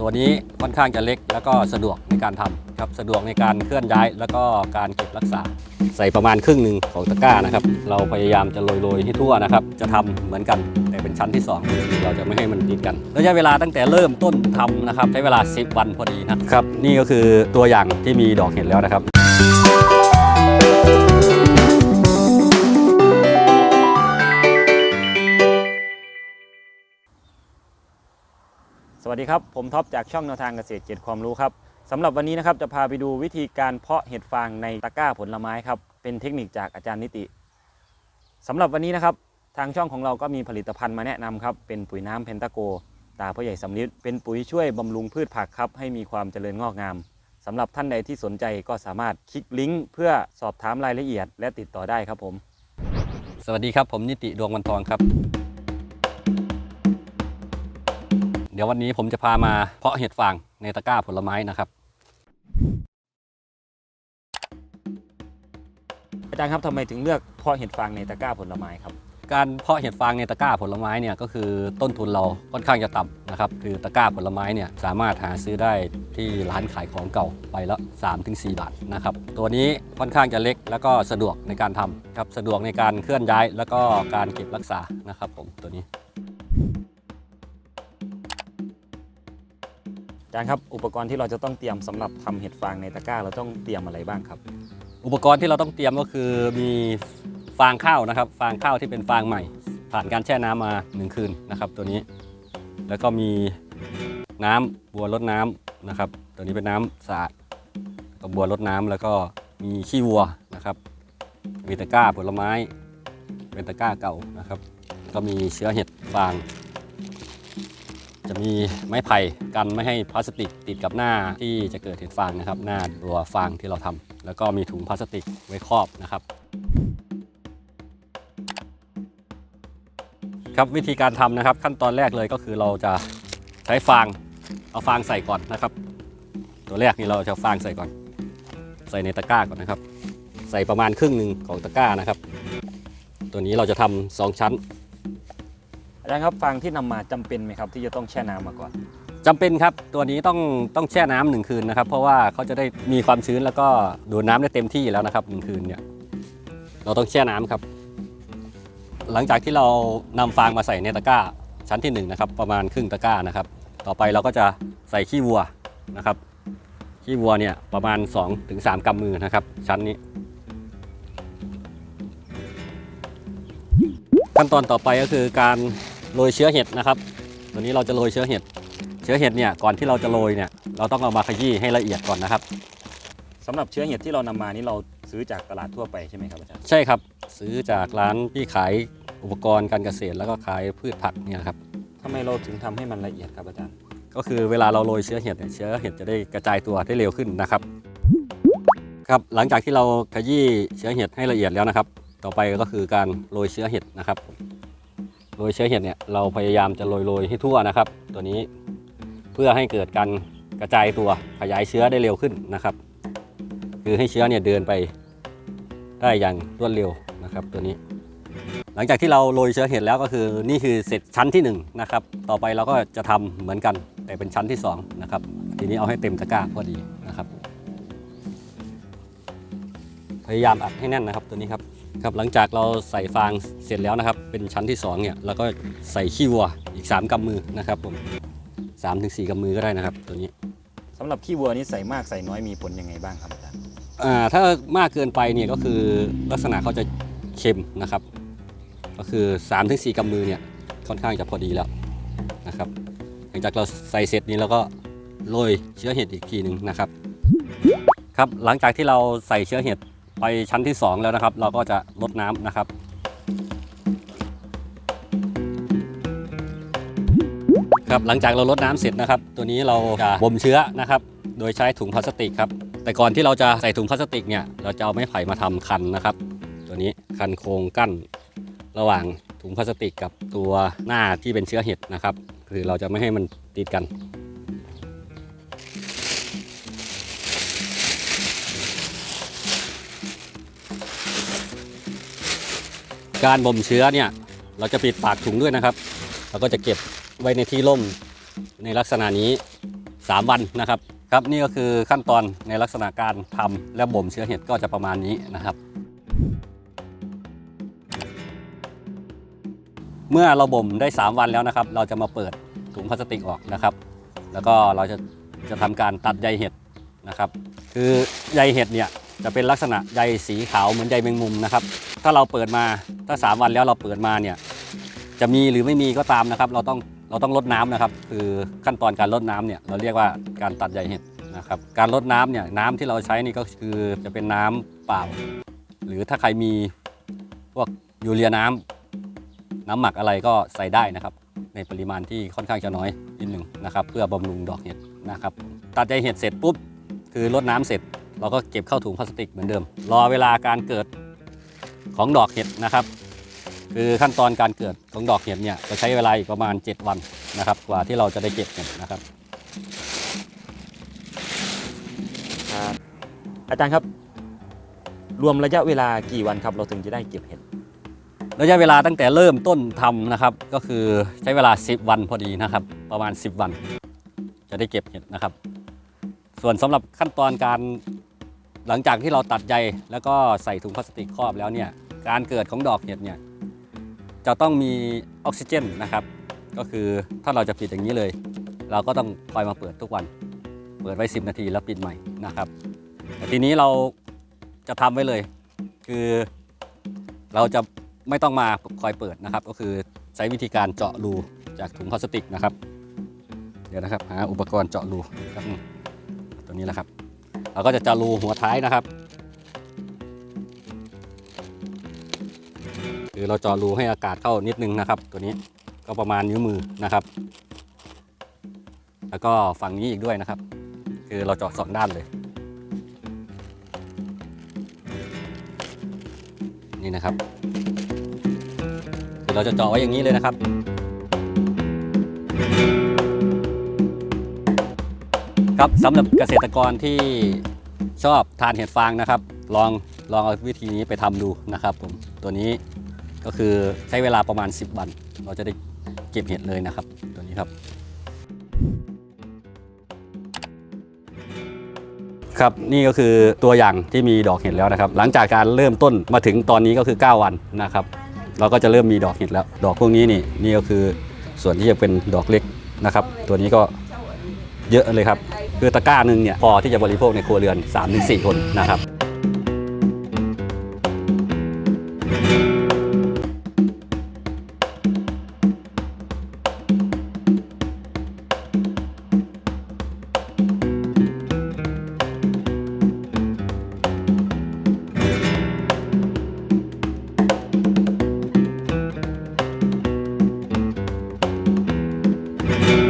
ตัวนี้ค่อนข้างจะเล็ก แล้วก็สะดวกในการทำครับสะดวกในการเคลื่อนย้าย แล้วก็การเก็บรักษา ใส่ประมาณครึ่งหนึ่งของตะกร้านะครับ เราพยายามจะโรยๆให้ทั่วนะครับ จะทำเหมือนกัน แต่เป็นชั้นที่สองเราจะไม่ให้มันติดกันระยะเวลาตั้งแต่เริ่มต้นทำนะครับใช้เวลา 10 วันพอดีนะครับนี่ก็คือตัวอย่างที่มีดอกเห็ดแล้วนะครับ วัสดีครับ ผมท็อปจากช่องแนวทางเกษตรเจ็ดความรู้ครับสำหรับวันนี้นะครับจะพาไปดูวิธีการเพาะเห็ดฟางในตะกร้าผลไม้ครับเป็นเทคนิคจากอาจารย์นิติสำหรับวันนี้นะครับทางช่องของเราก็มีผลิตภัณฑ์มาแนะนำครับเป็นปุ๋ยน้ำเพนตาโก ตาพ่อใหญ่สำลิดเป็นปุ๋ยช่วยบำรุงพืชผักครับให้มีความเจริญงอกงามสำหรับท่านใดที่สนใจก็สามารถคลิกลิงก์เพื่อสอบถามรายละเอียด และติดต่อได้ครับผม สวัสดีครับผมนิติดวงวันทองครับ เดี๋ยววันนี้ผมจะพามาเพาะเห็ดฟางในตะกร้าผลไม้นะครับ อาจารย์ครับทำไมถึงเลือกเพาะเห็ดฟางในตะกร้าผลไม้ครับ การเพาะเห็ดฟางในตะกร้าผลไม้เนี่ยก็คือต้นทุนเราค่อนข้างจะต่ำนะครับคือตะกร้าผลไม้เนี่ยสามารถหาซื้อได้ที่ร้านขายของเก่าไปละ 3-4 บาทนะครับตัวนี้ค่อนข้างจะเล็กแล้วก็สะดวกในการทำครับสะดวกในการเคลื่อนย้าย แล้วก็การเก็บรักษานะครับผมตัวนี้ จารย์ครับอุปกรณ์ที่เราจะต้องเตรียมสำหรับทำเห็ดฟางในตะกร้าเราต้องเตรียมอะไรบ้างครับ อุปกรณ์ที่เราต้องเตรียมก็คือมีฟางข้าวนะครับ ฟางข้าวที่เป็นฟางใหม่ ผ่านการแช่น้ำมา 1 คืนนะครับ ตัวนี้ แล้วก็มีน้ำบัวรดน้ำนะครับ ตัวนี้เป็นน้ำสะอาดกับบัวรดน้ำแล้วก็มีขี้วัวนะครับมีตะกร้าผลไม้ เป็นตะกร้าเก่านะครับ ก็มีเชื้อเห็ดฟาง จะมีไม้ไผ่กันไม่ให้พลาสติกติดกับหน้าที่จะเกิดเห็ดฟางนะครับ หน้าตัวฟางที่เราทำแล้วก็มีถุงพลาสติกไว้ครอบนะครับ ครับวิธีการทำนะครับขั้นตอนแรกเลยก็คือเราจะใช้ฟางเอาฟางใส่ก่อนนะครับ ตัวแรกนี่เราจะเอาฟางใส่ก่อน ใส่ในตะกร้าก่อนนะครับ ใส่ประมาณครึ่งหนึ่งของตะกร้านะครับ ตัวนี้เราจะทำสองชั้น อาจารย์ครับฟางที่นำมาจำเป็นไหมครับ ที่จะต้องแช่น้ำมาก่อนจำเป็นครับตัวนี้ต้องต้องแช่น้ำหนึ่งคืนนะครับ เพราะว่าเขาจะได้มีความชื้นแล้วก็ดูดน้ำได้เต็มที่แล้วนะครับหนึ่งคืนเนี่ยเราต้องแช่น้ำครับ หลังจากที่เรานำฟางมาใส่ในตะกร้าชั้นที่หนึ่งนะครับประมาณครึ่งตะกร้านะครับ ต่อไปเราก็จะใส่ขี้วัวนะครับขี้วัวเนี่ยประมาณ 2-3ถึง3กำมือนะครับ ชั้นนี้ ขั้นตอนต่อไปก็คือการ โรยเชื้อเห็ดนะครับ ตัวนี้เราจะโรยเชื้อเห็ด เชื้อเห็ดเนี่ยก่อนที่เราจะโรยเนี่ยเราต้องเอามาขยี้ให้ละเอียดก่อนนะครับสำหรับเชื้อเห็ดที่เรานำมานี่เราซื้อจากตลาดทั่วไปใช่ไหมครับอาจารย์ ใช่ครับ ซื้อจากร้านที่ขายอุปกรณ์การเกษตรแล้วก็ขายพืชผักเนี่ยครับทำไมเราถึงทำให้มันละเอียดครับอาจารย์ ก็คือเวลาเราโรยเชื้อเห็ดเนี่ยเชื้อเห็ดจะได้กระจายตัวได้เร็วขึ้นนะครับ ครับหลังจากที่เราขยี้เชื้อเห็ดให้ละเอียดแล้วนะครับ ต่อไปก็คือการโรยเชื้อเห็ดนะครับ โรยเชื้อเห็ดเนี่ยเราพยายามจะโรยโรยให้ทั่วนะครับ ตัวนี้เพื่อให้เกิดการกระจายตัวขยายเชื้อได้เร็วขึ้นนะครับ คือให้เชื้อเนี่ยเดินไปได้อย่างรวดเร็วนะครับตัวนี้ หลังจากที่เราโรยเชื้อเห็ดแล้วก็คือนี่คือเสร็จชั้นที่1นนะครับต่อไปเราก็จะทำเหมือนกันแต่เป็นชั้นที่2นะครับทีนี้เอาให้เต็มตะกร้าพอดีนะครับ พยายามอัดให้แน่นนะครับตัวนี้ครับครับหลังจากเราใส่ฟางเสร็จแล้วนะครับ เป็นชั้นที่2เนี่ยเราก็ใส่ขี้วัวอีก 3กำมือนะครับผมสามถึงสี่กำมือก็ได้นะครับตัวนี้สำหรับขี้วัวนี่ใส่มากใส่น้อยมีผลยังไงบ้างครับอาจารย์อ่าถ้ามากเกินไปเนี่ยก็คือลักษณะเขาจะเค็มนะครับ ก็คือ3าถึงสกำมือเนี่ยค่อนข้างจะพอดีแล้วนะครับ หลังจากเราใส่เสร็จนี้เราก็โรยเชื้อเห็ดอีกทีหนึ่งนะครับครับหลังจากที่เราใส่เชื้อเห็ด ไปชั้นที่ 2 แล้วนะครับ เราก็จะลดน้ำนะครับครับหลังจากเราลดน้ำเสร็จนะครับ ตัวนี้เราจะบ่มเชื้อนะครับ โดยใช้ถุงพลาสติกครับ แต่ก่อนที่เราจะใส่ถุงพลาสติกเนี่ยเราจะเอาไม้ไผ่มาทำคันนะครับ ตัวนี้คันโครงกั้น ระหว่างถุงพลาสติกกับตัวหน้าที่เป็นเชื้อเห็ดนะครับ คือเราจะไม่ให้มันติดกัน การบ่มเชื้อเนี่ยเราจะปิดปากถุงด้วยนะครับเราก็จะเก็บไว้ในที่ร่มในลักษณะนี้ 3 วันนะครับครับนี่ก็คือขั้นตอนในลักษณะการทำและบ่มเชื้อเห็ดก็จะประมาณนี้นะครับ เมื่อเราบ่มได้ 3 วันแล้วนะครับ เราจะมาเปิดถุงพลาสติกออกนะครับ แล้วก็เราจะจะทำการตัดใยเห็ดนะครับ คือใยเห็ดเนี่ยจะเป็นลักษณะใยสีขาวเหมือนใยแมงมุมนะครับ ถ้าเราเปิดมาถ้า 3 วันแล้วเราเปิดมาเนี่ยจะมีหรือไม่มีก็ตามนะครับ เราต้องเราต้องลดน้ำนะครับ คือขั้นตอนการลดน้ำเนี่ยเราเรียกว่าการตัดใยเห็ดนะครับ การลดน้ำเนี่ยน้ำที่เราใช้นี่ก็คือจะเป็นน้ำเปล่า หรือถ้าใครมีพวกยูเรียน้ำน้ำหมักอะไรก็ใส่ได้นะครับ ในปริมาณที่ค่อนข้างจะน้อยนิดหนึ่งนะครับ เพื่อบำรุงดอกเห็ดนะครับ ตัดใยเห็ดเสร็จปุ๊บคือลดน้ำเสร็จ เราก็เก็บเข้าถุงพลาสติกเหมือนเดิม รอเวลาการเกิด ของดอกเห็ดนะครับ คือขั้นตอนการเกิดของดอกเห็ดเนี่ยจะใช้เวลาอีกประมาณ 7 วันนะครับ กว่าที่เราจะได้เก็บเห็ดนะครับครับ อาจารย์ครับ รวมระยะเวลากี่วันครับ เราถึงจะได้เก็บเห็ดระยะเวลาตั้งแต่เริ่มต้นทำนะครับ ก็คือใช้เวลา 10 วันพอดีนะครับ ประมาณ 10 วัน จะได้เก็บเห็ดนะครับ ส่วนสำหรับขั้นตอนการ หลังจากที่เราตัดใยแล้วก็ใส่ถุงพลาสติกครอบแล้วเนี่ยการเกิดของดอกเห็ดเนี่ยจะต้องมีออกซิเจนนะครับ ก็คือถ้าเราจะปิดอย่างนี้เลย เราก็ต้องคอยมาเปิดทุกวัน เปิดไว้ 10 นาทีแล้วปิดใหม่นะครับแต่ทีนี้เราจะทำไว้เลย คือเราจะไม่ต้องมาคอยเปิดนะครับ ก็คือใช้วิธีการเจาะรูจากถุงพลาสติกนะครับ เดี๋ยวนะครับหาอุปกรณ์เจาะรูครับตัวนี้แหละครับ เราก็จะเจาะรูหัวท้ายนะครับ คือเราเจาะรูให้อากาศเข้านิดนึงนะครับ ตัวนี้ก็ประมาณนิ้วมือนะครับ แล้วก็ฝั่งนี้อีกด้วยนะครับ คือเราเจาะสองด้านเลยนี่นะครับเราจะเจาะไว้อย่างนี้เลยนะครับ ครับสำหรับเกษตรกรที่ชอบทานเห็ดฟางนะครับ ลองลองเอาวิธีนี้ไปทำดูนะครับผมตัวนี้ก็คือใช้เวลาประมาณ 10 วัน เราจะได้เก็บเห็ดเลยนะครับ ตัวนี้ครับ ครับนี่ก็คือตัวอย่างที่มีดอกเห็ดแล้วนะครับ หลังจากการเริ่มต้นมาถึงตอนนี้ก็คือ 9 วันนะครับ เราก็จะเริ่มมีดอกเห็ดแล้ว ดอกพวกนี้นี่นี่ก็คือส่วนที่จะเป็นดอกเล็กนะครับ ตัวนี้ก็เยอะเลยครับ คือตะกร้าหนึ่งเนี่ยพอที่จะบริโภคในครัวเรือน 3-4 คนนะครับ